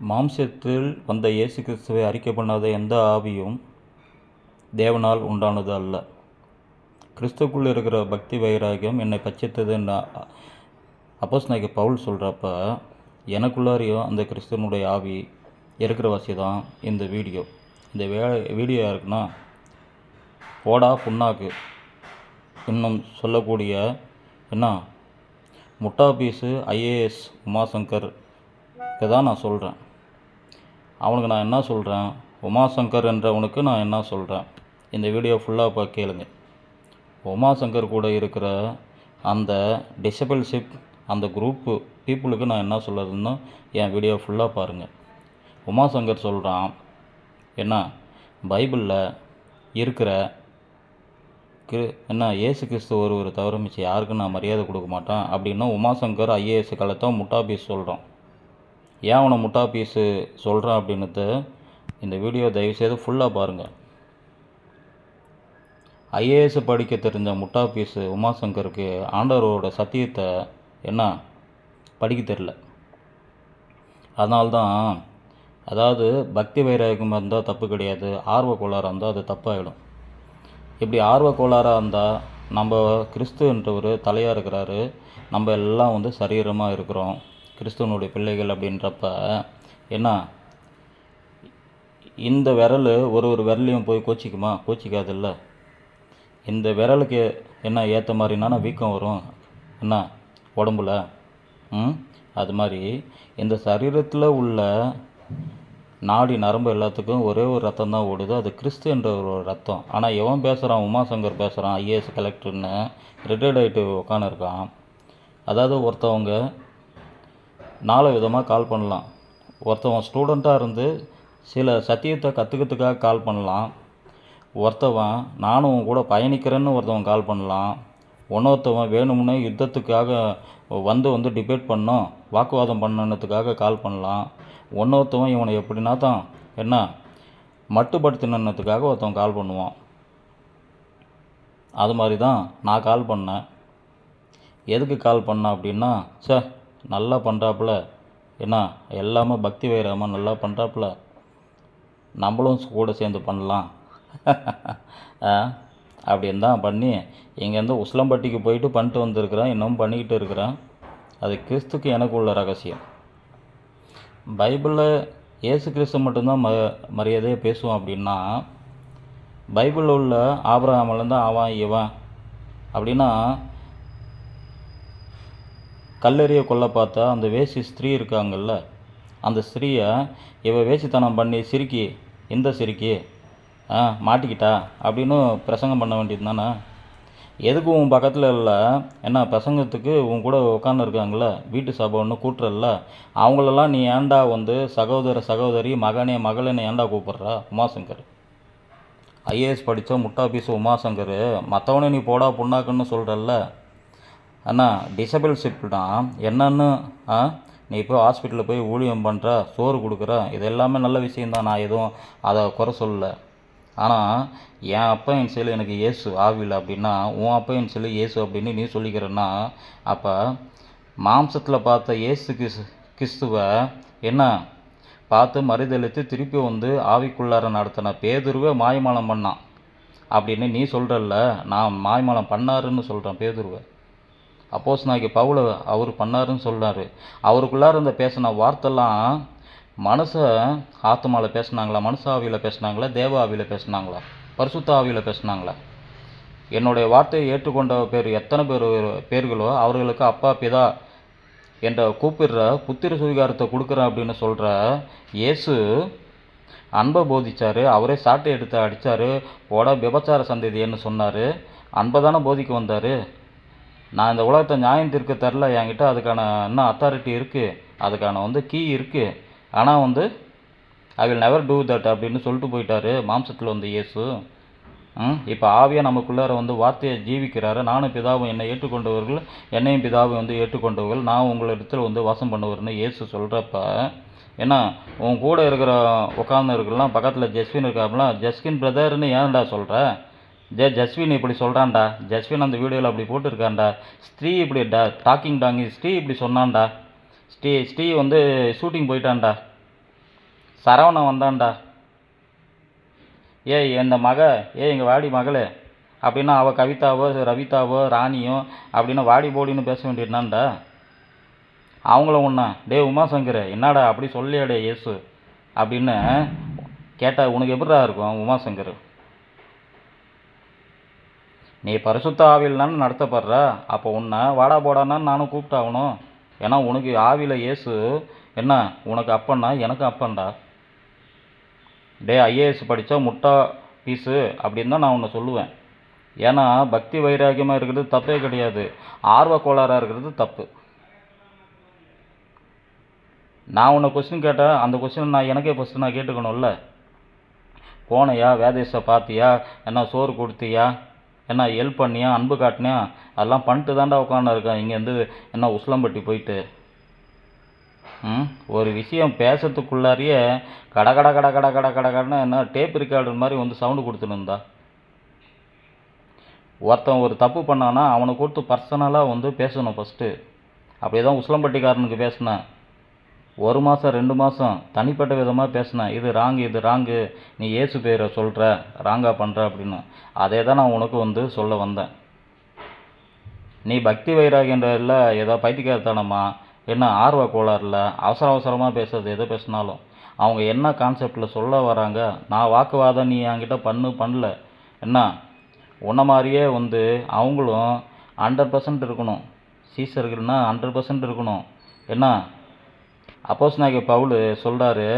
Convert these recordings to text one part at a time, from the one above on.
மாம்சத்தில் வந்த இயேசு கிறிஸ்துவை அறிக்கை பண்ணாத எந்த ஆவியும் தேவனால் உண்டானது அல்ல. கிறிஸ்துக்குள் இருக்கிற பக்தி வைராகியம் என்னை பச்சித்ததுன்னு அப்போஸ் நாய்க்கு பவுல் சொல்கிறப்ப எனக்குள்ளாரையும் அந்த கிறிஸ்துவனுடைய ஆவி இருக்கிற வாசி தான் இந்த வீடியோ. இந்த வேலை வீடியோ யாருக்குன்னா போடா புண்ணாக்கு. இன்னும் சொல்லக்கூடிய என்ன முட்டா பீஸு ஐஏஎஸ் உமாசங்கர் தான் நான் சொல்கிறேன் அவனுக்கு நான் என்ன சொல்கிறேன் உமாசங்கர் என்றவனுக்கு நான் என்ன சொல்கிறேன் இந்த வீடியோ ஃபுல்லாக இப்போ கேளுங்க. உமாசங்கர் கூட இருக்கிற அந்த டிசபிள்ஷிப் அந்த குரூப்பு பீப்புளுக்கு நான் என்ன சொல்கிறதுன்னு என் வீடியோ ஃபுல்லாக பாருங்கள் உமாசங்கர் சொல்கிறான் என்ன? பைபிளில் இருக்கிற கிரு என்ன ஏசு கிறிஸ்து ஒருவர் தவிர மிச்சம் யாருக்கும் நான் மரியாதை கொடுக்க மாட்டேன் அப்படின்னா உமாசங்கர் ஐஏஎஸ் காலத்தை முட்டாபீஸ் சொல்கிறோம் ஏன் அவனை முட்டா பீஸு சொல்கிறான் அப்படின்னுட்டு இந்த வீடியோ தயவுசெய்து ஃபுல்லாக பாருங்கள் ஐஏஎஸ் படிக்க தெரிஞ்ச முட்டா பீஸு உமாசங்கருக்கு ஆண்டவரோட சத்தியத்தை என்ன? படிக்க தெரில அதனால்தான் அதாவது பக்தி வைராகியம் இருந்தால் தப்பு கிடையாது ஆர்வ கோளாறாக இருந்தால் அது தப்பாகிடும் இப்படி ஆர்வ கோளாறாக இருந்தால் நம்ம கிறிஸ்துன்றவர் தலையாக இருக்கிறாரு நம்ம எல்லாம் வந்து சரீரமாக இருக்கிறோம். கிறிஸ்துவனுடைய பிள்ளைகள் அப்படின்றப்ப என்ன இந்த விரல் ஒரு ஒரு விரலையும் போய் கோச்சிக்குமா? கோச்சிக்காதில்ல. இந்த விரலுக்கு என்ன ஏற்ற மாதிரினா வீக்கம் வரும். என்ன? உடம்புல. ம்? அது மாதிரி இந்த சரீரத்தில் உள்ள நாடி நரம்பு எல்லாத்துக்கும் ஒரே ஒரு ரத்தம் தான் ஓடுது. அது கிறிஸ்து என்ற ஒரு ரத்தம். ஆனால் எவன் பேசுகிறான் உமாசங்கர் பேசுகிறான் ஐஏஎஸ் கலெக்டர்னு. ரிட்டையர்ட் ஆகிட்டு உட்காந்துருக்கான் அதாவது ஒருத்தவங்க நாலு விதமாக கால் பண்ணலாம். ஒருத்தவன் ஸ்டூடெண்ட்டாக இருந்து சில சத்தியத்தை கற்றுக்கிறதுக்காக கால் பண்ணலாம். ஒருத்தவன் நானும் உன் கூட பயணிக்கிறேன்னு ஒருத்தவன் கால் பண்ணலாம். இன்னொருத்தவன் வேணும்னே யுத்தத்துக்காக வந்து வந்து டிபேட் பண்ணோம் வாக்குவாதம் பண்ணணுன்றதுக்காக கால் பண்ணலாம். இன்னொருத்தவன் இவனை எப்படின்னா தான் என்ன மட்டுப்படுத்தினதுக்காக ஒருத்தவன் கால் பண்ணுவான். அது மாதிரி தான் நான் கால் பண்ணேன். எதுக்கு கால் பண்ணேன் அப்படின்னா சே நல்லா பண்ணுறாப்புல என்ன எல்லாமே பக்தி வைரமாக நல்லா பண்ணுறாப்புல நம்மளும் கூட சேர்ந்து பண்ணலாம். அப்படின்னு தான் பண்ணி இங்கேருந்து உஸ்லம்பட்டிக்கு போயிட்டு பண்ணிட்டு வந்திருக்கிறேன். இன்னும் பண்ணிக்கிட்டு இருக்கிறேன். அது கிறிஸ்துக்கு எனக்கு உள்ள ரகசியம். பைபிளில் இயேசு கிறிஸ்து மட்டும்தான் ம மரியாதையாக பேசுவோம் அப்படின்னா பைபிளில் உள்ள ஆபரகாமலேருந்து அவன் இவன் அப்படின்னா கல்லெறிய கொல்ல பார்த்தா அந்த வேசி ஸ்திரீ இருக்காங்கல்ல அந்த ஸ்திரீயை இவ வேசித்தனம் பண்ணி சிரிக்கி இந்த சிரிக்கி ஆ மாட்டிக்கிட்டா? அப்படின்னு பிரசங்கம் பண்ண வேண்டியது தானே எதுக்கு உன் பக்கத்தில் இல்லை? என்ன பிரசங்கத்துக்கு உன் கூட உட்காந்துருக்காங்கள வீட்டு சபை ஒன்று கூட்டுறல்ல அவங்களெல்லாம் நீ ஏன்டா வந்து சகோதர சகோதரி மகனே மகளேன்னு ஏன்டா கூப்பிட்றா உமாசங்கர்? ஐஏஎஸ் படித்த முட்டா பீஸ் உமாசங்கர் மற்றவனே நீ போடா புண்ணாக்குன்னு சொல்கிறல்ல அண்ணா டிசபிள்ஷிப்னா என்னன்னு ஆ? நீ இப்போ ஹாஸ்பிட்டலில் போய் ஊழியம் பண்ணுற சோறு கொடுக்குற இது எல்லாமே நல்ல விஷயந்தான் நான் எதுவும் அதை குறை சொல்லலை. ஆனால் என் அப்பா செயல் எனக்கு இயேசு ஆவியில் அப்படின்னா உன் அப்பா செயல் இயேசு அப்படின்னு நீ சொல்லிக்கிறன்னா அப்போ மாம்சத்தில் பார்த்த இயேசு கிறிஸ் கிறிஸ்துவை என்ன? பார்த்து மறுதளித்து திருப்பி வந்து ஆவிக்குள்ளார நடத்தின பேதுருவே மாய்மாலம் பண்ணான். அப்படின்னு நீ சொல்கிறல்ல நான் மாய்மாலம் பண்ணாருன்னு சொல்கிறேன் பேதுருவை. அப்போஸ் நாய்க்கு பவுல அவர் பண்ணாருன்னு சொல்கிறாரு அவருக்குள்ளார இருந்த பேசின வார்த்தைலாம் மனசை ஆத்மாவில் பேசுனாங்களா? மனசாவியில் பேசினாங்களா? பேசுனாங்களா தேவ ஆவியில் பேசுனாங்களா? பரிசுத்த ஆவியில் பேசுனாங்களா? என்னுடைய வார்த்தையை ஏற்றுக்கொண்ட பேர் எத்தனை பேர் பேர்களோ அவர்களுக்கு அப்பா பிதா என்ற கூப்பிடுற புத்திர சுவிகாரத்தை கொடுக்குறேன் அப்படின்னு சொல்கிற இயேசு அன்பை போதிச்சார். அவரே சாட்டை எடுத்து அடித்தார் போட விபச்சார சந்ததின்னு சொன்னார். அன்பை தானே போதிக்க வந்தார். நான் இந்த உலகத்தை நியாயம் தீர்க்க தரல என்கிட்ட அதுக்கான இன்னும் அத்தாரிட்டி இருக்குது அதுக்கான வந்து கீ இருக்குது ஆனால் வந்து I will never do that அப்படின்னு சொல்லிட்டு போயிட்டாரு மாம்சத்தில் வந்து இயேசு. ம் இப்போ ஆவியாக நமக்குள்ளார வந்து வார்த்தையை ஜீவிக்கிறாரு. நானும் பிதாவும் என்னை ஏற்றுக்கொண்டவர்கள் என்னையும் பிதாவும் வந்து ஏற்றுக்கொண்டவர்கள். நான் உங்களிடத்தில் வந்து வாசம் பண்ணுவார்னு இயேசு சொல்கிறப்ப ஏன்னா உன் கூட இருக்கிற உட்காந்து பக்கத்தில் ஜஸ்வின் இருக்காப்புலாம் ஜெஸ்கின் பிரதர்னு ஏன்டா சொல்கிற ஜே ஜஸ்வின் இப்படி சொல்கிறான்டா ஜஸ்வின் அந்த வீடியோவில் அப்படி போட்டிருக்கான்டா. ஸ்ரீ இப்படி டா டாக்கிங் டாங்கி ஸ்ரீ இப்படி சொன்னான்டா. ஸ்ரீ ஸ்ரீ வந்து ஷூட்டிங் போயிட்டான்டா. சரவணன் வந்தான்டா. ஏய் இந்த மக ஏய் எங்கள் வாடி மகளே. அப்படின்னா அவள் கவிதாவோ ரவிதாவோ ராணியோ அப்படின்னா வாடி போடின்னு பேச வேண்டியதுனான்டா அவங்கள ஒன்றா டே உமாசங்கர் என்னடா அப்படி சொல்லியாடே இயேசு. அப்படின்னு கேட்டால் உனக்கு எப்படிடா இருக்கும் உமாசங்கர் நீ பரிசுத்த ஆவியில் நடத்தப்படுற? அப்போ உன்னை வாடா போடான்னு நானும் கூப்பிட்டாகணும். ஏன்னா உனக்கு ஆவியில் இயேசு என்ன? உனக்கு அப்பன்னா எனக்கும் அப்பன்டா. டே ஐஏஎஸ் படித்தா முட்டா பீஸு அப்படின்னு தான் நான் உன்னை சொல்லுவேன். ஏன்னா பக்தி வைராக்கியமாக இருக்கிறது தப்பே கிடையாது. ஆர்வ கோளாறாக இருக்கிறது தப்பு. நான் உன்னை கொஸ்டின் கேட்டேன். அந்த கொஸ்டின் நான் எனக்கே ஃபஸ்ட்டு நான் கேட்டுக்கணும்ல. போனையா வேதேஷை பார்த்தியா என்ன சோறு கொடுத்தியா? என்ன ஹெல்ப் பண்ணியா அன்பு காட்டினியா? அதெல்லாம் பண்ணிட்டு தான்டா உட்காந்துருக்கேன் இங்கேருந்து என்ன உஸ்லம்பட்டி போயிட்டு. ம் ஒரு விஷயம் பேசுறதுக்குள்ளாரியே கட கட கட கட கட கட கடன்னு என்ன டேப் ரெக்கார்டர் மாதிரி வந்து சவுண்டு கொடுத்துருந்தா ஒருத்தன் ஒரு தப்பு பண்ணானா அவனை கொடுத்து பர்சனலாக வந்து பேசணும் ஃபஸ்ட்டு அப்படியே தான் உஸ்லம்பட்டிக்காரனுக்கு பேசினேன். ஒரு மாதம் ரெண்டு மாதம் தனிப்பட்ட விதமாக பேசினேன் இது ராங்கு இது ராங்கு நீ ஏசு பேரை சொல்கிற ராங்காக பண்ணுற அப்படின்னு. அதே தான் நான் உனக்கு வந்து சொல்ல வந்தேன். நீ பக்தி வைராகியன்றதில் ஏதோ பைத்தியக்காரத்தனமா என்ன ஆர்வ கோளாறுல அவசர அவசரமாக பேசுறது எதை பேசினாலும். அவங்க என்ன கான்செப்டில் சொல்ல வராங்க நான் வாக்குவாதம் நீ என்கிட்ட பண்ணு பண்ணல. என்ன? உன்ன மாதிரியே வந்து அவங்களும் ஹண்ட்ரட் பர்சன்ட் இருக்கணும். சீசர்கள்னால் ஹண்ட்ரட் பர்சன்ட் இருக்கணும். என்ன? அப்போஸ் நாய்க்கு பவுல் சொல்கிறாரு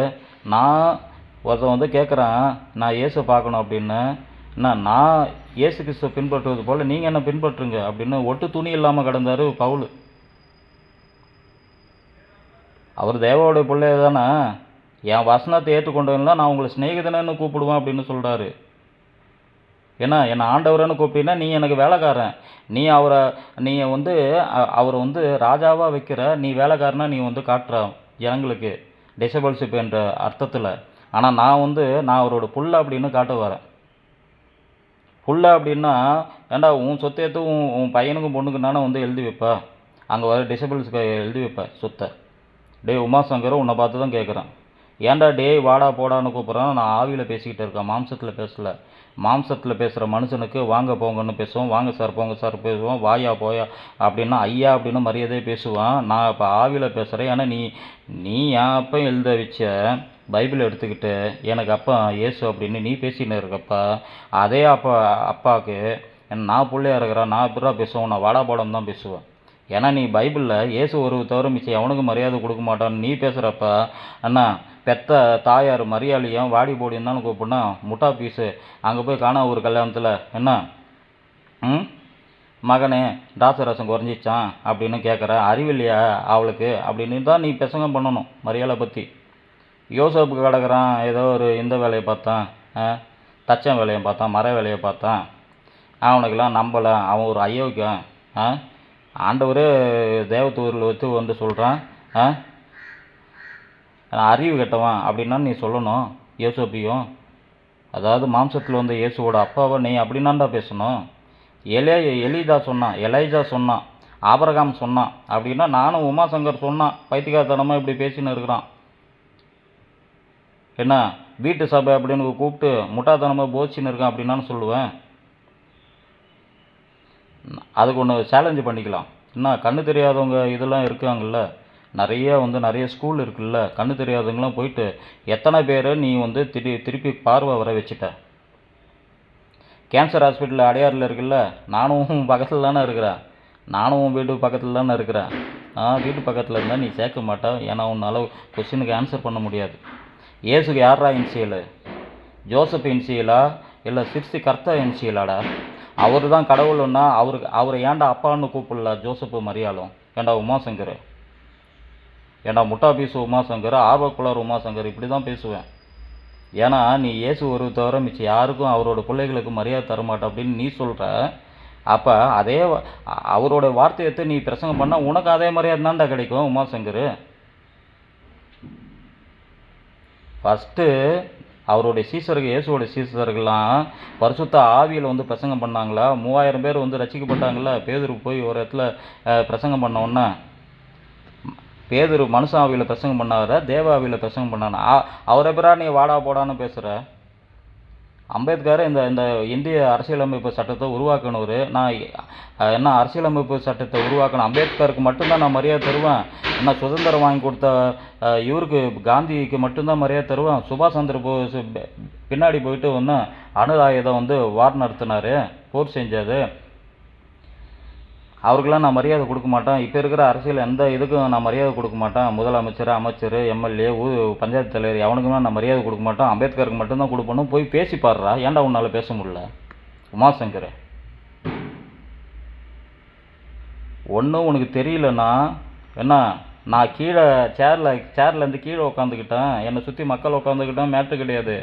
நான் ஒருத்தன் வந்து கேட்குறான் நான் இயேசு பார்க்கணும் அப்படின்னு. என்ன நான் இயேசு கிறிஸ்துவை பின்பற்றுவது போல் நீங்கள் என்ன பின்பற்றுங்க? அப்படின்னு ஒட்டு துணி இல்லாமல் கிடந்தார் பவுல். அவர் தேவாவுடைய பிள்ளைய தானே. என் வசனத்தை ஏற்றுக்கொண்டவங்களா நான் உங்களை சிநேகிதனன்னு கூப்பிடுவேன் அப்படின்னு சொல்கிறாரு ஏன்னா என்னை ஆண்டவரன்னு கூப்பிட்டீங்கன்னா நீ எனக்கு வேலைக்காரன். நீ அவரை நீ வந்து அவரை வந்து ராஜாவாக வைக்கிற நீ வேலைக்காரனா நீ வந்து காட்டுற. ஜனங்களுக்கு டிசபிள்ஷிப் என்ற அர்த்தத்தில். ஆனால் நான் வந்து நான் அவரோட புள்ள அப்படின்னு காட்ட வரேன். புள்ள அப்படின்னா ஏண்டா உன் சொத்தை எடுத்து உன் உன் பையனுக்கும் பொண்ணுக்கும் தானே வந்து எழுதி வைப்பேன் அங்கே வர டிசபிள்ஸ்க்கு எழுதி வைப்பேன் சொத்தை. டேய் உமாசங்கர் உன்னை பார்த்து தான் கேட்குறேன் ஏன்டா டேய் வாடா போடான்னு கூப்பிட்றேன். நான் ஆவியில் பேசிக்கிட்டு இருக்கேன் மாம்சத்தில் பேசலை. மாம்சத்தில் பேசுகிற மனுஷனுக்கு வாங்க போங்கன்னு பேசுவோம் வாங்க சார் போங்க சார் பேசுவோம் வாயா போயா அப்படின்னா ஐயா அப்படின்னு மரியாதையே பேசுவான். நான் இப்போ ஆவியில் பேசுகிறேன் ஏன்னா நீ நீ என் அப்போ எழுத வச்ச பைபிள் எடுத்துக்கிட்டு எனக்கு அப்பா இயேசு அப்படின்னு நீ பேசின்னு இருக்கப்பா அதே அப்பா அப்பாவுக்கு நான் பிள்ளையா இருக்கிறேன் நான் எப்படா பேசுவேன் நான் வாடா போடான்னு தான் பேசுவேன். ஏன்னா நீ பைபிளில் இயேசு ஒரு தவிர மிச்சம் அவனுக்கு மரியாதை கொடுக்க மாட்டான்னு நீ பேசுகிறப்ப அண்ணா பெத்த தாயார் மரியாதையும் வாடி போடின்னு தானே கூப்பிடுனா முட்டா பீஸு. அங்கே போய் காணா ஒரு கல்யாணத்தில். என்ன? ம்? மகனே ரசம் குறைஞ்சிச்சான் அப்படின்னு கேட்குற அறிவில்லையா அவளுக்கு? அப்படின்னு தான் நீ பெசங்க பண்ணணும் மரியாதை பற்றி யோசப்புக்கு கிடக்குறான் ஏதோ ஒரு இந்த வேலையை பார்த்தான். ஆ, தச்சன் வேலையை பார்த்தான் மர வேலையை பார்த்தான். அவனுக்கெல்லாம் நம்பலை. அவன் ஒரு அயோக்கியம் ஆ? ஆண்டவரே தேவத்தூரில் வச்சு வந்து சொல்கிறான் ஆ? நான் அறிவு கெட்டவன் அப்படின்னா நீ சொல்லணும் யோசப்பியும் அதாவது மாம்சத்தில் வந்த இயேசுவோட அப்பாவை நீ அப்படின்னாண்டா பேசணும். எலே எலிதா சொன்னான் எலைஜா சொன்னான் ஆபரகாம் சொன்னான். அப்படின்னா நானும் உமாசங்கர் சொன்னான் பைத்தியக்காரத்தனமாக இப்படி பேசின்னு இருக்கிறான். என்ன வீட்டு சபை அப்படின்னு கூப்பிட்டு முட்டாத்தனமாக போச்சின்னு இருக்கான் அப்படின்னான்னு சொல்லுவேன். அதுக்கு ஒன்று சேலஞ்சு பண்ணிக்கலாம். என்ன கண்ணு தெரியாதவங்க இதெல்லாம் இருக்காங்கல்ல? நிறைய வந்து நிறைய ஸ்கூல் இருக்குல்ல? கண்ணு தெரியாதவங்களாம் போயிட்டு எத்தனை பேரை நீ வந்து திரு திருப்பி பார்வை வர வச்சுட்ட? கேன்சர் ஹாஸ்பிட்டல் அடையாறில் இருக்குல்ல? நானும் பக்கத்தில் தானே இருக்கிறேன். நானும் வீடு வீட்டு பக்கத்தில் தானே இருக்கிறேன். ஆ வீட்டு பக்கத்தில் இருந்தால் நீ சேர்க்க மாட்டேன் ஏன்னா உன்னால் கொஸ்டினுக்கு ஆன்சர் பண்ண முடியாது. ஏசுக்கு யாரா இன்சியல் ஜோசப் இன்சியலா இல்லை சிற்சி கர்த்தா இன்சியலாடா அவர் தான் கடவுள்னா அவருக்கு அவரை ஏன்டா அப்பான்னு கூப்பிடல ஜோசப்பு மரியாளும்? ஏன்டா உமாசங்கர்? ஏண்டா முட்டா பீசு உமாசங்கர்? ஆர்வக்குளர் உமாசங்கர்? இப்படி தான் பேசுவேன். ஏன்னா நீ இயேசு ஒரு தவிர மிச்சம் யாருக்கும் அவரோட பிள்ளைகளுக்கு மரியாதை தரமாட்ட அப்படின்னு நீ சொல்கிற அப்போ அதே அவரோட வார்த்தையை எடுத்து நீ பிரசங்கம் பண்ணால் உனக்கு அதே மரியாதை தான்டா கிடைக்கும் உமாசங்கர். ஃபஸ்ட்டு அவருடைய சீசர்கள் இயேசுவோட சீசர்கள்லாம் பரிசுத்த ஆவியில் வந்து பிரசங்கம் பண்ணாங்களா? மூவாயிரம் பேர் வந்து ரசிக்கப்பட்டாங்களா பேதருக்கு போய் ஒரு இடத்துல பிரசங்கம் பண்ண உடனே பேதுரு மனுஷ ஆவியில் பிரசங்கம் பண்ணார? தேவாவியில் பிரசங்கம் பண்ணானா அவரை பிறா நீ வாடா போடான்னு பேசுகிற அம்பேத்கர் இந்த இந்த இந்திய அரசியலமைப்பு சட்டத்தை உருவாக்கினவர். நான் என்ன அரசியலமைப்பு சட்டத்தை உருவாக்கின அம்பேத்கருக்கு மட்டும்தான் நான் மரியாதை தருவேன். என்ன சுதந்திரம் வாங்கி கொடுத்த இவருக்கு காந்திக்கு மட்டும்தான் மரியாதை தருவேன். சுபாஷ் சந்திர போஸ் பின்னாடி போயிட்டு ஒன்று அணு ஆயுதம் வந்து வார் நடத்தினாரு. போர் செஞ்சது. அவருக்கெல்லாம் நான் மரியாதை கொடுக்க மாட்டேன். இப்போ இருக்கிற அரசியல் எந்த இதுக்கும் நான் மரியாதை கொடுக்க மாட்டேன். முதலமைச்சர் அமைச்சர் எம்எல்ஏ ஊ பஞ்சாயத்து தலைவர் எவனுக்குமே நான் மரியாதை கொடுக்க மாட்டேன். அம்பேத்கருக்கு மட்டும்தான் கொடுப்பணும். போய் பேசி பாடுறா ஏன்டா உன்னால் பேச முடியல? உமாசங்கர். ஒன்றும் உனக்கு தெரியலன்னா என்ன நான் கீழே சேரில் சேர்லேருந்து கீழே உட்காந்துக்கிட்டேன் என்னை சுற்றி மக்கள் உட்காந்துக்கிட்டேன் மேட்ரு கிடையாது.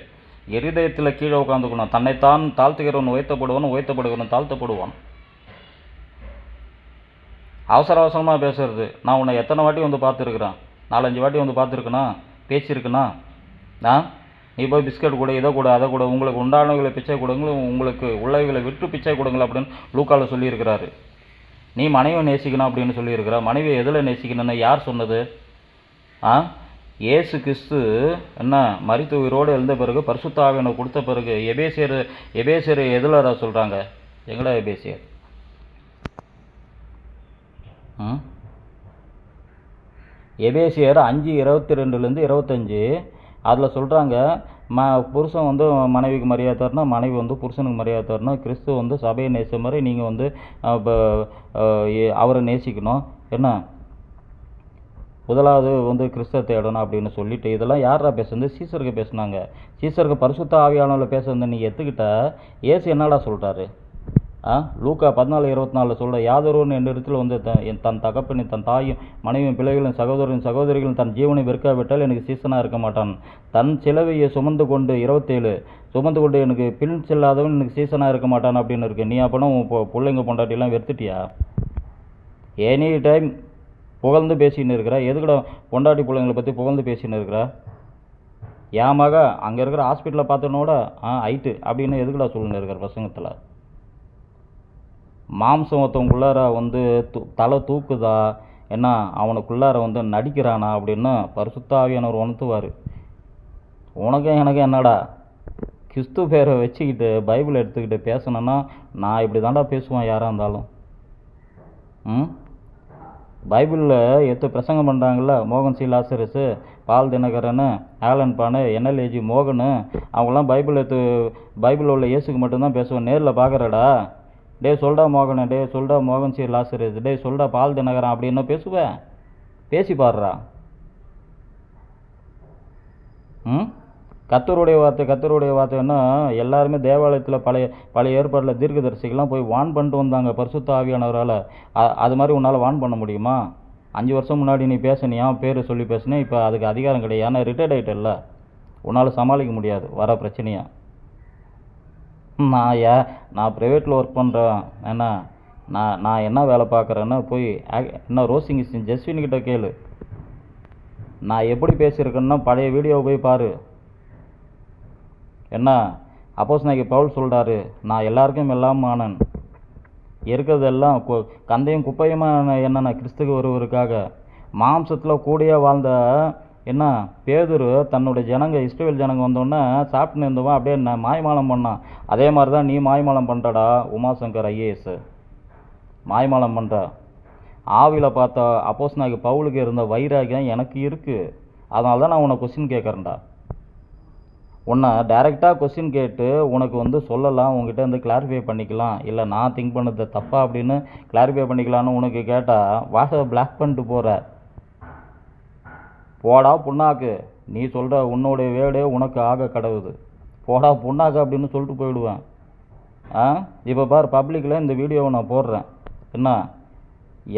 எரிதயத்தில் கீழே உட்காந்துக்கணும் தன்னைத்தான் தாழ்த்துகிறவன் உயர்த்தப்படுவான் உயர்த்தப்படுகிறவன் தாழ்த்தப்படுவான். அவசர அவசரமாக பேசுறது. நான் உன்னை எத்தனை வாட்டி வந்து பார்த்துருக்குறேன்? நாலஞ்சு வாட்டி வந்து பார்த்துருக்குண்ணா பேசியிருக்குண்ணா ஆ? நீ போய் பிஸ்கட் கூட இதை கூட அதை கூட உங்களுக்கு உண்டானவங்களை பிச்சை கொடுங்க உங்களுக்கு உள்ளவைகளை விட்டு பிச்சை கொடுங்க அப்படின்னு லூக்கால சொல்லியிருக்கிறாரு. நீ மனைவியை நேசிக்கணும் அப்படின்னு சொல்லியிருக்கிற மனைவியை எதில் நேசிக்கணும்னு யார் சொன்னது? ஆ? ஏசு கிறிஸ்து என்ன மரித்து உயிரோடு எழுந்த பிறகு பரிசுத்தாவினை கொடுத்த பிறகு எபேசியர் எபேசியர் எதில் சொல்கிறாங்க எங்களா எபேசியர்? எபேசியர் அஞ்சு இருபத்தி ரெண்டுலேருந்து இருபத்தஞ்சி. அதில் சொல்கிறாங்க ம புருஷன் வந்து மனைவிக்கு மரியாதை தரணும் மனைவி வந்து புருஷனுக்கு மரியாதை தரணும் கிறிஸ்து வந்து சபையை நேச மாதிரி நீங்கள் வந்து அவரை நேசிக்கணும். என்ன? முதலாவது வந்து கிறிஸ்தவ தேடணும் அப்படின்னு சொல்லிட்டு இதெல்லாம் யாரா பேசுனது? சீசருக்கு பேசுனாங்க. சீசருக்கு பரிசுத்த ஆவியானவில் பேசுனதை நீ எடுத்துக்கிட்ட ஏசு என்னடா சொல்கிறாரு லூக்கா பதினாலு இருபத்தி நாலில் சொல்ல யாதொருவன் என் இடத்துல வந்து என் தன் தகப்பனை தன் தாயும் மனைவியும் பிள்ளைகளும் சகோதரன் சகோதரிகளும் தன் ஜீவனை வெறுக்காவிட்டால் எனக்கு சீசனாக இருக்க மாட்டான். தன் சிலவையை சுமந்து கொண்டு இருபத்தேழு சுமந்து கொண்டு எனக்கு பின் செல்லாதவன் எனக்கு சீசனாக இருக்க மாட்டான் அப்படின்னு இருக்கு. நீ அப்போனா உன் பிள்ளைங்க பொண்டாட்டிலாம் வெறுத்துட்டியா? எனி டைம் புகழ்ந்து பேசின்னு இருக்கிற எதுக்குடா பொண்டாட்டி பிள்ளைங்களை பற்றி புகழ்ந்து பேசின்னு இருக்கிற? ஏமாக அங்கே இருக்கிற ஹாஸ்பிட்டலில் பார்த்தனோட ஆ ஹைட்டு அப்படின்னு எதுக்குடா சொல்லுன்னு இருக்கிற பசங்கத்தில்? மாம்சம் ஒருத்தவங்களுக்குள்ளார வந்து தூ தலை தூக்குதா? என்ன அவனுக்குள்ளார வந்து நடிக்கிறானா அப்படின்னு பரிசுத்தாவியானவர் உணர்த்துவார். உனக்கும் எனக்கும் என்னடா? கிறிஸ்து பேரை வச்சுக்கிட்டு பைபிள் எடுத்துக்கிட்டு பேசணுன்னா நான் இப்படி தாண்டா பேசுவேன் யாராக இருந்தாலும். ம்? பைபிளில் எத்து பிரசங்கம் பண்ணுறாங்கல்ல மோகன் சி. லாசரஸு பால் தினகரன் ஆலன் பானு என்எல்ஏஜி மோகனு அவங்களாம் பைபிள் எடுத்து பைபிளில் உள்ள இயேசுக்கு மட்டும்தான் பேசுவேன் நேரில் பார்க்குறடா டேய் சொல்டா மோகனே டே சொல்டா மோகன் சீர் லாசரஸ் டே சொல்டா பால் தினகரன் அப்படின்னு பேசுவேன் பேசி பாடுறா ம்? கத்தருடைய வார்த்தை கத்தருடைய வார்த்தைன்னா எல்லாருமே தேவாலயத்தில் பழைய பழைய ஏற்பாட்டில் தீர்க்கதரிசிகள்லாம் போய் வான் பண்ணிட்டு வந்தாங்க பரிசுத்த ஆவியானவரால். அது மாதிரி உன்னால் வான் பண்ண முடியுமா? அஞ்சு வருஷம் முன்னாடி நீ பேசினியா? பேர் சொல்லி பேசினேன் இப்போ அதுக்கு அதிகாரம் கிடையாது. ஏன்னா ரிட்டையர்ட் ஆகிட்டல்ல உன்னால் சமாளிக்க முடியாது. வர பிரச்சனையாக நான் ஏ நான் ப்ரைவேட்டில் ஒர்க் பண்ணுறேன் என்ன நான் நான் என்ன வேலை பார்க்குறேன்னு போய் என்ன ரோசிங் ஜஸ்வின் கிட்ட கேளு. நான் எப்படி பேசியிருக்கேன்னா பழைய வீடியோவை போய் பாரு. என்ன? அப்போஸ் நாய்க்கு பவுல் சொல்கிறாரு நான் எல்லாருக்கும் எல்லாம் ஆனன் இருக்கிறதெல்லாம் கு- கந்தையும் குப்பையுமா என்ன நான் கிறிஸ்துக்கு ஒருவருக்காக மாம்சத்தில் கூடயே வாழ்ந்த என்ன பேதுரு தன்னுடைய ஜனங்க இஸ்ரேல் ஜனங்க வந்தோடனே சாப்பிட்டுன்னு இருந்தவன் அப்படியே நான் மாய்மாலம் பண்ணான் அதே மாதிரி தான் நீ மாய்மாலம் பண்ணுறடா உமாசங்கர் ஐஏஎஸ். மாய்மாலம் பண்ணுற ஆவியில் பார்த்த அப்போஸ் பவுலுக்கு இருந்த வைராகியம் எனக்கு இருக்குது அதனால தான் நான் உன்னை கொஸ்டின் கேட்குறேன்டா. உன்னை டைரெக்டாக கொஸ்டின் கேட்டு உனக்கு வந்து சொல்லலாம் உங்ககிட்ட வந்து கிளாரிஃபை பண்ணிக்கலாம். இல்லை நான் திங்க் பண்ணது தப்பா அப்படின்னு கிளாரிஃபை பண்ணிக்கலான்னு உனக்கு கேட்டால் வாட்ஸ்அப் பிளாக் பண்ணிட்டு போகிற போடா புண்ணாக்கு. நீ சொல்கிற உன்னுடைய வேடே உனக்கு ஆக கடவுது. போடா புண்ணாக்கு அப்படின்னு சொல்லிட்டு போயிடுவேன். ஆ? இப்போ பார் பப்ளிக்கில் இந்த வீடியோவை நான் போடுறேன். என்ன?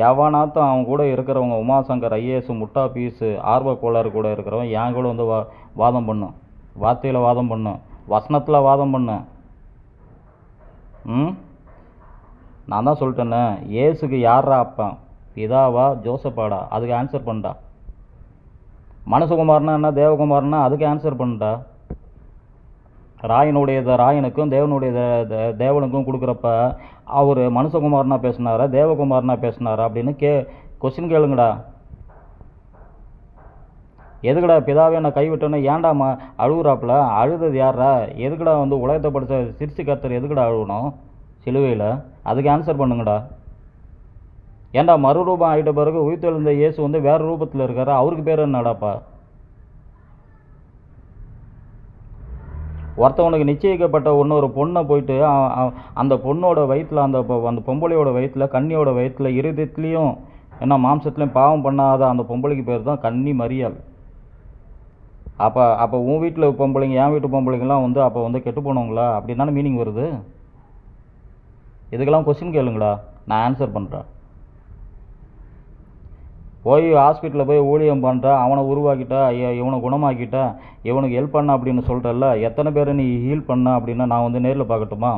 எவனாத்தும் அவன் கூட இருக்கிறவங்க உமாசங்கர் ஐஏஎஸ் முட்டா பீஸு ஆர்வ கோளாறு கூட இருக்கிறவன் என் கூட வந்து வா வாதம் பண்ணும் வார்த்தையில் வாதம் பண்ணும் வசனத்தில் வாதம் பண்ணேன் ம்? நான் தான் சொல்லிட்டேனே. ஏசுக்கு யாரா அப்பன்? பிதாவா? ஜோசப்பாடா? அதுக்கு ஆன்சர் பண்ணடா மனசுகுமார்னா என்ன தேவகுமார்னா அதுக்கு ஆன்சர் பண்ணுடா. ராயனுடைய ராயனுக்கும் தேவனுடைய தேவனுக்கும் கொடுக்குறப்ப அவர் மனுஷகுமார்னா பேசினாரா தேவகுமார்னா பேசினாரா அப்படின்னு கே கொஸ்டின் கேளுங்கடா. எதுக்குடா பிதாவே நான் கைவிட்டேன்னு ஏன்டா ம அழுகுறாப்புல? அழுதது யாரா எதுக்குடா வந்து உலகத்தை படித்த சிரிச்சு கர்த்தர் எதுக்குடா அழுகணும்? சிலுவையில். அதுக்கு ஆன்சர் பண்ணுங்கடா. ஏன்டா மறுரூபம் ஆகிட்ட பிறகு உயிர்த்தெழுந்த இயேசு வந்து வேறு ரூபத்தில் இருக்காரு? அவருக்கு பேர் என்னடாப்பா? ஒருத்தவனுக்கு நிச்சயிக்கப்பட்ட இன்னொரு பொண்ணை போயிட்டு அந்த பொண்ணோட வயிற்றில் அந்த அந்த பொம்பளையோட வயிற்றில் கன்னியோட வயிற்றில் இருதயத்துலேயும் என்ன மாம்சத்துலேயும் பாவம் பண்ணாத அந்த பொம்பளைக்கு பேர் தான் கன்னி மரியாள். அப்போ அப்போ உன் வீட்டில் பொம்பளைங்க என் வீட்டு பொம்பளைங்கலாம் வந்து அப்போ வந்து கெட்டு போனவங்களா? அப்படின்னால மீனிங் வருது? இதுக்கெல்லாம் கொஸ்டின் கேளுங்களா நான் ஆன்சர் பண்ணுறேன் போய் ஹாஸ்பிட்டலில் போய் ஊழியம் பண்ணுற அவனை உருவாக்கிட்டா இவனை குணமாக்கிட்டா இவனுக்கு ஹெல்ப் பண்ண அப்படின்னு சொல்கிறல்ல எத்தனை பேரை நீ ஹீல் பண்ண அப்படின்னா நான் வந்து நேரில் பார்க்கட்டுமா?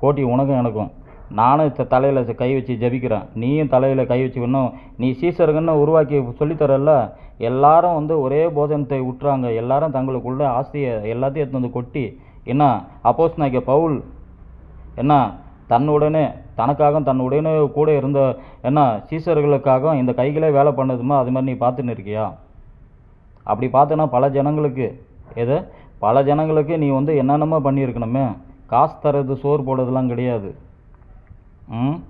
போட்டி உனக்கும் எனக்கும். நானும் தலையில் கை வச்சு ஜெபிக்கிறேன். நீயும் தலையில் கை வச்சு இன்னும் நீ சீசருக்குன்னு உருவாக்கி சொல்லித்தரல எல்லாரும் வந்து ஒரே போதனத்தை விட்டுறாங்க எல்லாரும் தங்களுக்குள்ள ஆஸ்தியை எல்லாத்தையும் எடுத்து வந்து கொட்டி என்ன அப்போஸ் நாய்க்க பவுல் என்ன தன்னுடனே தனக்காகவும் தன்னுடனே கூட இருந்த என்ன சீசர்களுக்காகவும் இந்த கைகளே வேலை பண்ணதுமா? அது மாதிரி நீ பார்த்துன்னு இருக்கியா? அப்படி பார்த்தனா பல ஜனங்களுக்கு எது? பல ஜனங்களுக்கு நீ வந்து என்னென்னமோ பண்ணியிருக்கணுமே. காசு தர்றது சோறு போடுறதுலாம் கிடையாது. ம்?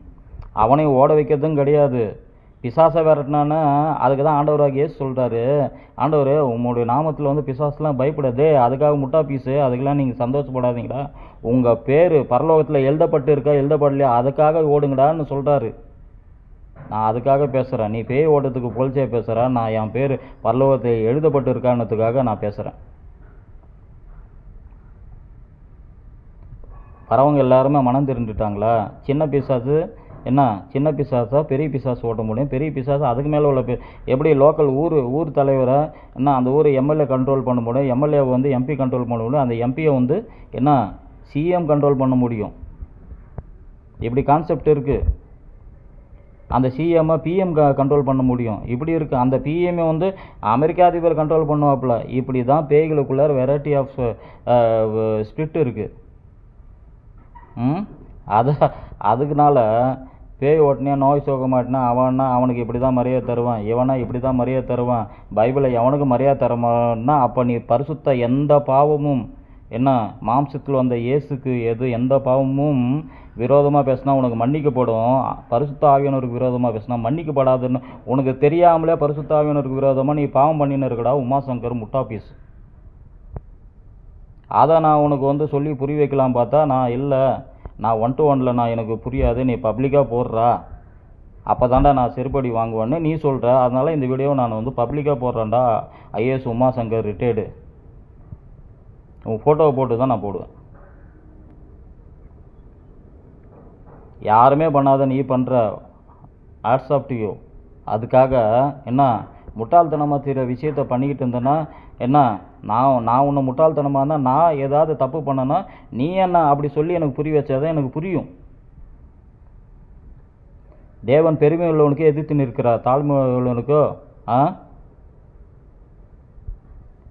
அவனையும் ஓட வைக்கிறதும் கிடையாது. பிசாசை விரட்டினான்னு அதுக்கு தான் ஆண்டவராக இயேசு சொல்கிறாரு ஆண்டவர் உங்களுடைய நாமத்தில் வந்து பிசாசுலாம் பயப்படாது அதுக்காக முட்டா பீஸு அதுக்கெல்லாம் நீங்கள் சந்தோஷப்படாதீங்கடா. உங்கள் பேர் பரலோகத்தில் எழுதப்பட்டு இருக்கா எழுதப்படலையா அதுக்காக ஓடுங்கடான்னு சொல்கிறாரு நான் அதுக்காக பேசுகிறேன் நீ பேய் ஓட்டத்துக்கு பொழிச்சே பேசுகிறேன் நான் என் பேர் பரலோகத்தில் எழுதப்பட்டு இருக்கானதுக்காக நான் பேசுகிறேன் வரவங்க எல்லாருமே மனம் திருந்துட்டாங்களா? சின்ன பிசாசு என்ன சின்ன பிசாசா பெரிய பிசாசு ஓட்ட முடியும். பெரிய பிசாசு அதுக்கு மேலே உள்ள எப்படி லோக்கல் ஊர் ஊர் தலைவரை என்ன அந்த ஊர் எம்எல்ஏ கண்ட்ரோல் பண்ண முடியும்? எம்எல்ஏ வந்து எம்பி கண்ட்ரோல் பண்ண முடியும். அந்த எம்பியை வந்து என்ன சிஎம் கண்ட்ரோல் பண்ண முடியும். இப்படி கான்செப்ட் இருக்குது அந்த சிஎம்மை பிஎம் கண்ட்ரோல் பண்ண முடியும். இப்படி இருக்குது அந்த பிஎம்ஐ வந்து அமெரிக்கா அதிபர் கண்ட்ரோல் பண்ணுவாப்புல. இப்படி தான் பேய்களுக்குள்ளே வெரைட்டி ஆஃப் ஸ்பிரிட் இருக்குது ம்? அதுக்குனால பேய் ஓட்டினா நோய் சோக மாட்டினா அவன்னா அவனுக்கு இப்படி தான் மரியாதை தருவான் இவனா இப்படி தான் மரியாதை தருவான் பைபிளை எவனுக்கு மரியாதை தரமான்னா அப்போ நீ பரிசுத்த எந்த பாவமும் என்ன மாம்சத்தில் வந்த இயேசுக்கு எது எந்த பாவமும் விரோதமாக பேசினா உனக்கு மன்னிக்கப்படும் பரிசுத்த ஆவியனருக்கு விரோதமாக பேசினா மன்னிக்கப்படாதுன்னு உனக்கு தெரியாமலே பரிசுத்த ஆவியனருக்கு விரோதமாக நீ பாவம் பண்ணின்னு இருக்கடா உமாசங்கர் முட்டாபீஸ். அதை நான் உனக்கு வந்து சொல்லி புரிய வைக்கலாம் பார்த்தா நான் இல்லை. நான் ஒன் டு ஒனில் நான் எனக்கு புரியாது நீ பப்ளிக்காக போடுறா. அப்போ தாண்டா நான் செருப்படி வாங்குவேன்னு நீ சொல்கிற அதனால் இந்த வீடியோவை நான் வந்து பப்ளிக்காக போடுறேன்டா. ஐஏஎஸ் உமா சங்கர் ரிட்டையர்டு உன் ஃபோட்டோவை போட்டு தான் நான் போடுவேன். யாருமே பண்ணாத நீ பண்ணுற ஆட்ஸ் ஆஃப் அதுக்காக என்ன முட்டாள்தனமாக தீர விஷயத்த பண்ணிக்கிட்டு இருந்தேன்னா என்ன நான் நான் உன்னை முட்டாள்தனமாக இருந்தால் நான் ஏதாவது தப்பு பண்ணேன்னா நீ என்ன அப்படி சொல்லி எனக்கு புரிய வச்சாதான் எனக்கு புரியும். தேவன் பெருமை உள்ளவனுக்கு எதிர்த்து நிற்கிறார். தாழ்மை உள்ளவனுக்கோ ஆ?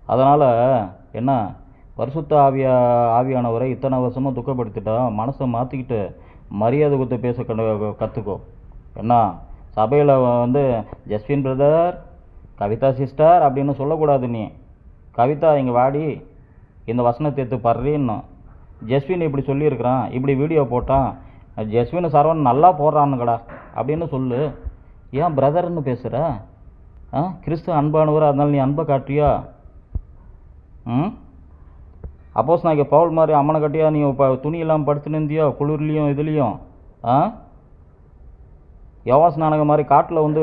அதனால் என்ன? பரிசுத்த ஆவியா ஆவியானவரை இத்தனை வருஷமாக துக்கப்படுத்திட்டா மனசை மாற்றிக்கிட்டு மரியாதை கொடுத்து பேச கற்றுக்கோ என்ன? சபையில் வந்து ஜஸ்வின் பிரதர் கவிதா சிஸ்டர் அப்படின்னு சொல்லக்கூடாது நீ. கவிதா இங்கே வாடி இந்த வசனத்தை எடுத்து பர்றின்னும் ஜஸ்வின் இப்படி சொல்லியிருக்கிறான் இப்படி வீடியோ போட்டான். ஜஸ்வின் சரவணன் நல்லா போடுறானுங்கடா அப்படின்னு சொல்லு. ஏன் பிரதர்னு பேசுகிற ஆ கிறிஸ்து அன்பானவர் அதனால் நீ அன்பை காட்டியா? ம்? அப்போஸ் நான் இங்கே பவுல் மாதிரி அம்மனை கட்டியா? நீ இப்போ துணி இல்லாமல் படுத்துன்னு இருந்தியோ குளிர்லேயும் இதுலேயும் ஆ? யோவாஸ் நானக மாதிரி காட்டில் வந்து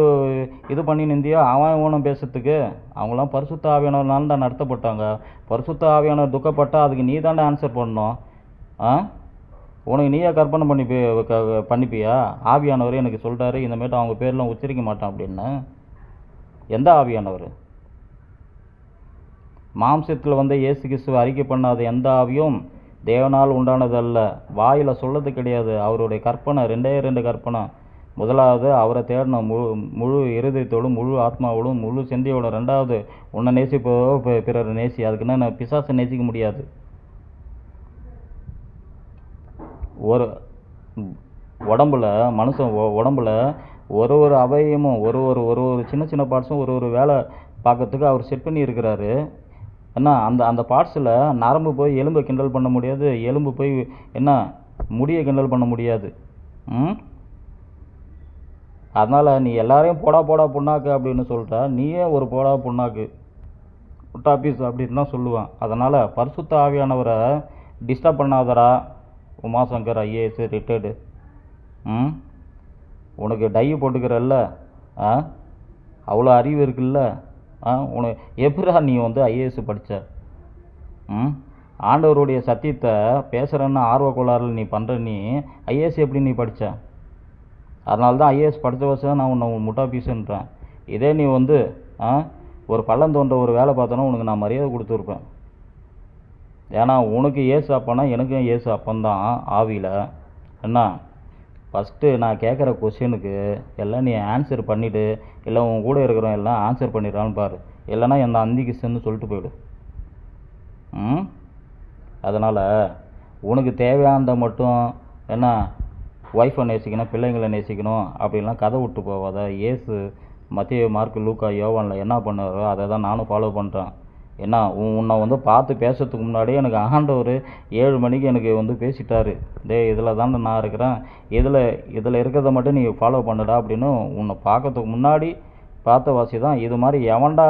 இது பண்ணி நிந்தியோ அவன் ஊனம் பேசுறதுக்கு. அவங்களாம் பரிசுத்த ஆவியானவர்னால தான் நடத்தப்பட்டாங்க. பரிசுத்த ஆவியானவர் துக்கப்பட்டா அதுக்கு நீ தாண்டா ஆன்சர் பண்ணணும். ஆ? உனக்கு நீயே கற்பனை பண்ணி பண்ணிப்பியா? ஆவியானவர் எனக்கு சொல்கிறாரு இந்தமாரி அவங்க பேர்லாம் உச்சரிக்க மாட்டான் அப்படின்னு. எந்த ஆவியானவர்? மாம்சத்தில் வந்து இயேசு கிறிஸ்துவை அறிக்கை பண்ணாத எந்த ஆவியும் தேவனால் உண்டானதல்ல. வாயில் சொல்லது கிடையாது. அவருடைய கற்பனை ரெண்டே ரெண்டு கற்பனை. முதலாவது அவரை தேடின முழு முழு இருதயத்தோடும் முழு ஆத்மாவோடும் முழு சிந்தையோட ரெண்டாவது உன்னை நேசிப்போ பிறர் நேசி. அதுக்குன்னு நான் பிசாசை நேசிக்க முடியாது. ஒரு உடம்புல மனுஷன் உடம்புல ஒரு ஒரு அவயமும் ஒரு ஒரு ஒரு ஒரு சின்ன சின்ன பார்ட்ஸும் ஒரு ஒரு வேலை பார்க்கறதுக்கு அவர் செட் பண்ணி இருக்கிறாரு. என்ன அந்த அந்த பார்ட்ஸில் நரம்பு போய் எலும்பை கிண்டல் பண்ண முடியாது. எலும்பு போய் என்ன முடியை கிண்டல் பண்ண முடியாது. ம்? அதனால் நீ எல்லாரையும் போடா போடா புண்ணாக்கு அப்படின்னு சொல்லிட்டா நீயே ஒரு போடா புண்ணாக்கு டாபீஸ் அப்படின்னு தான் சொல்லுவேன். அதனால் பரிசுத்த ஆவியானவரை டிஸ்டர்ப் பண்ணாதடா உமாசங்கர் ஐஏஎஸ் ரிட்டையர்டு ம்? உனக்கு டை போட்டுக்கிறல்ல? ஆ? அவ்வளோ அறிவு இருக்குல்ல? ஆ? உனக்கு எப்படா நீ வந்து ஐஏஎஸ் படித்த ம்? ஆண்டவருடைய சத்தியத்தை பேசுகிறேன்னு ஆர்வ கோளாறில் நீ பண்ணுற நீ ஐஏஎஸ் எப்படி நீ படித்த அதனால தான் ஐஏஎஸ் படித்த வருஷம் நான் உன்னை முட்டா பீஸுன்றேன். இதே நீ வந்து ஆ ஒரு பள்ளம் தோன்ற ஒரு வேலை பார்த்தோன்னா உனக்கு நான் மரியாதை கொடுத்துருப்பேன். ஏன்னா உனக்கு ஏசு அப்பனா எனக்கும் ஏசு அப்பந்தான் ஆவியில். என்ன ஃபஸ்ட்டு நான் கேட்குற கொஷினுக்கு எல்லாம் நீ ஆன்சர் பண்ணிவிட்டு இல்லை உன் கூட இருக்கிறவன் எல்லாம் ஆன்சர் பண்ணிடுறான்னு பாரு. இல்லைன்னா எந்த அந்திக்கு சென்னு சொல்லிட்டு போயிடு. ம்? அதனால் உனக்கு தேவையானதை மட்டும் என்ன ஒய்ஃபை நேசிக்கணும் பிள்ளைங்களை நேசிக்கணும் அப்படின்லாம் கதை விட்டு போவாத ஏசு மத்திய மார்க் லூக்கா யோவானில் என்ன பண்ணாரோ அதை தான் நானும் ஃபாலோ பண்ணுறேன் என்ன உன் உன்னை வந்து பார்த்து பேசுறதுக்கு முன்னாடியே எனக்கு ஆண்டவர் ஏழு மணிக்கு எனக்கு வந்து பேசிட்டாரு. டேய் இதில் தானே நான் இருக்கிறேன். இதில் இதில் இருக்கிறத மட்டும் நீ ஃபாலோ பண்ணுடா அப்படின்னு உன்னை பார்க்கறதுக்கு முன்னாடி பார்த்த வாசி தான் இது மாதிரி எவன்டா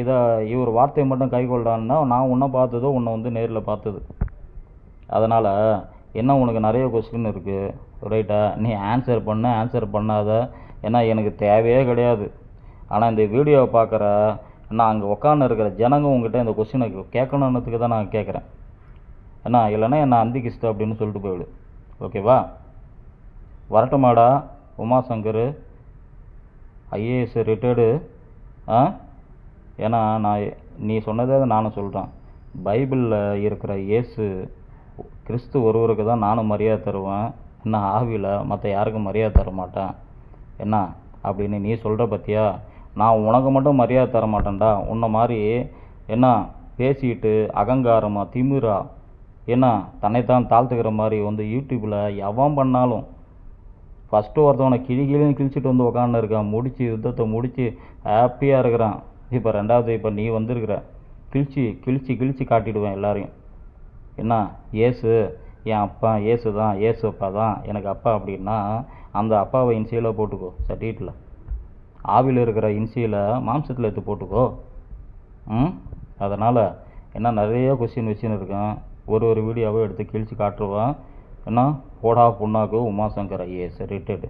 இதை இவர் வார்த்தையை மட்டும் கை கொள்றான்னா நான் உன்னை பார்த்ததோ உன்னை வந்து நேரில் பார்த்தது. அதனால் என்ன உனக்கு நிறைய கொஸ்டின் இருக்குது ரைட்டா நீ ஆன்சர் பண்ண ஆன்சர் பண்ணாத. ஏன்னா எனக்கு தேவையே கிடையாது. ஆனால் இந்த வீடியோவை பார்க்குற நான் அங்கே உட்காந்து இருக்கிற ஜனங்க உங்ககிட்ட இந்த கொஸ்டினை கேட்கணுன்றதுக்கு தான் நான் கேட்குறேன். என்ன இல்லைன்னா என்னை அந்தி கிஸ்து அப்படின்னு சொல்லிட்டு போயிடு. ஓகேவா வரட்டுமாடா உமாசங்கர். ஐஏஎஸ் ரிட்டையர்டு ஆ? ஏன்னா நான் நீ சொன்னதே நானும் சொல்கிறேன் பைபிளில் இருக்கிற இயேசு கிறிஸ்து ஒருவருக்கு தான் நானும் மரியாதை தருவேன். என்ன ஆவியில் மற்ற யாருக்கும் மரியாதை தர மாட்டேன். என்ன? அப்படின்னு நீ சொல்கிற பற்றியா நான் உனக்கு மட்டும் மரியாதை தர மாட்டேன்டா. உன்னை மாதிரி என்ன பேசிக்கிட்டு அகங்காரமாக திமிரா என்ன தன்னைத்தான் தாழ்த்துக்கிற மாதிரி வந்து யூடியூப்பில் எவன் பண்ணாலும் ஃபஸ்ட்டு ஒருத்தவனை கிளி கிளின்னு கிழிச்சிட்டு வந்து உக்காந்து இருக்கான். முடித்து யுத்தத்தை முடித்து ஹாப்பியாக இருக்கிறான். இப்போ ரெண்டாவது இப்போ நீ வந்திருக்கிற கிழிச்சி கிழிச்சி கிழிச்சி காட்டிடுவேன் எல்லாரையும். என்ன? ஏசு என் அப்பா ஏசு தான் ஏசு அப்பா தான் எனக்கு அப்பா அப்படின்னா அந்த அப்பாவை இன்சியலாக போட்டுக்கோ சர்டிஃபிகேட்டில் ஆவியில் இருக்கிற இன்சியில் மாம்சத்தில் எடுத்து போட்டுக்கோ. ம்? அதனால் என்ன நிறைய கொஸ்டின் வச்சுன்னு இருக்கேன் ஒரு ஒரு வீடியோவை எடுத்து கிழிச்சு காட்டுருவேன் என்ன? போடா புண்ணாக்கு உமாசங்கர் ஐஏஎஸ் ரிட்டர்டு